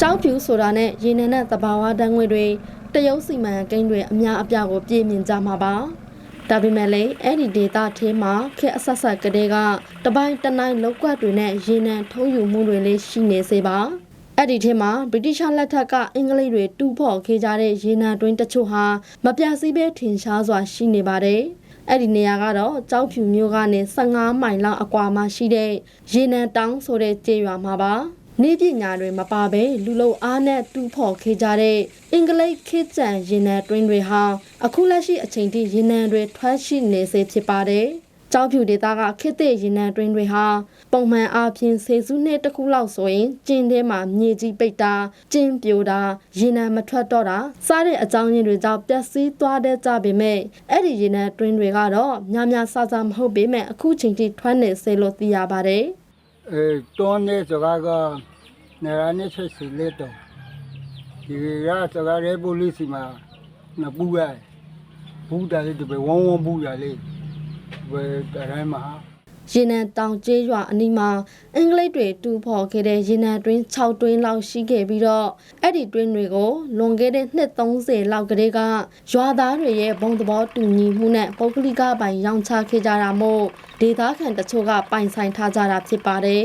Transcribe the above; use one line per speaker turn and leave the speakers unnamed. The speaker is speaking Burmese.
ကြောက်ဖြူဆိုတာနဲ့ရေနံနဲ့သဘာဝဓာတ်ငွေတွေတရုတ်စီမံကိန်းတွေအများအပြားကိုပြည့်မြင်ကြမှာပါဒါပေမဲ့လည်းအဲ့ဒီဒေတာထဲမှာခက်အဆက်ဆက်ကလေးကတပိုင်းတနိုင်လောက်ကွက်တွေနဲ့ရေနံထုံးယူမှုတွေလေးရှိနေစေပါအဲ့ဒီထဲမှာဗြိတိရှလက်ထက်ကအင်္ဂလိပ်တွေတူးဖော်ခဲ့ကြတဲ့ရေနံတွင်းတချို့ဟာမပြစည်းပဲထင်ရှားစွာရှိနေပါတယ်အဲ့ဒီနေရာကတော့ကြောက်ဖြူမျိုးကနေ15မိုင်လောက်အကွာမှာရှိတဲ့ရေနံတောင်းဆိုတဲ့ကျေးရွာမှာပါ နေပညာတွေမပါဘဲလူလုံအားနဲ့တူးဖော်ခဲ့ကြတဲ့အင်္ဂလိပ်ခေတ်ကျန်ရေနံတွင်းတွေဟာအခုလက်ရှိအချိန်ထိရေနံတွေထွက်ရှိနေစေဖြစ်ပါတယ်။ကြောက်ဖြူဒေတာကခေတ်သစ်ရေနံတွင်းတွေဟာပုံမှန်အားဖြင့်ဆေစုနှစ်တစ်ခုလောက်ဆိုရင်ကျင်းထဲမှာမြေကြီးပိတ်တာကျင်းပြိုတာရေနံမထွက်တော့တာစားတဲ့အကြောင်းရင်းတွေကြောင့်ပျက်စီးသွားတဲ့ကြပေမဲ့အဲ့ဒီရေနံတွင်းတွေကတော့များများဆဆမဟုတ်ပေမဲ့အခုချိန်ထိထွက်နေစေလို့သိရပါတယ်။
အဲတွန်းနေစကားကနေရာနဲ့ဆက်စီလက်တော့ဒီရစကားရဲပိုလိစီမှာနပူရဘူးတာလေးတပဲဝုံဝုံဘူးရလေးဘယ်တိုင်းမှာ
ရေနံတောင်ကျေးရွာအနီးမှာအင်္ဂလိပ်တွေတူဖော်ခဲ့တဲ့ရေနံတွင်း6တွင်းလောက်ရှိခဲ့ပြီးတော့အဲ့ဒီတွင်းတွေကိုလွန်ခဲ့တဲ့နှစ်30လောက်ကလေးကရွာသားတွေရဲ့ဘုံသဘောတူညီမှုနဲ့ပုဂ္ဂလိကပိုင်ရောင်းချခဲ့ကြတာမို့ဒေသခံတချို့ကပိုင်ဆိုင်ထားကြတာဖြစ်ပါတယ်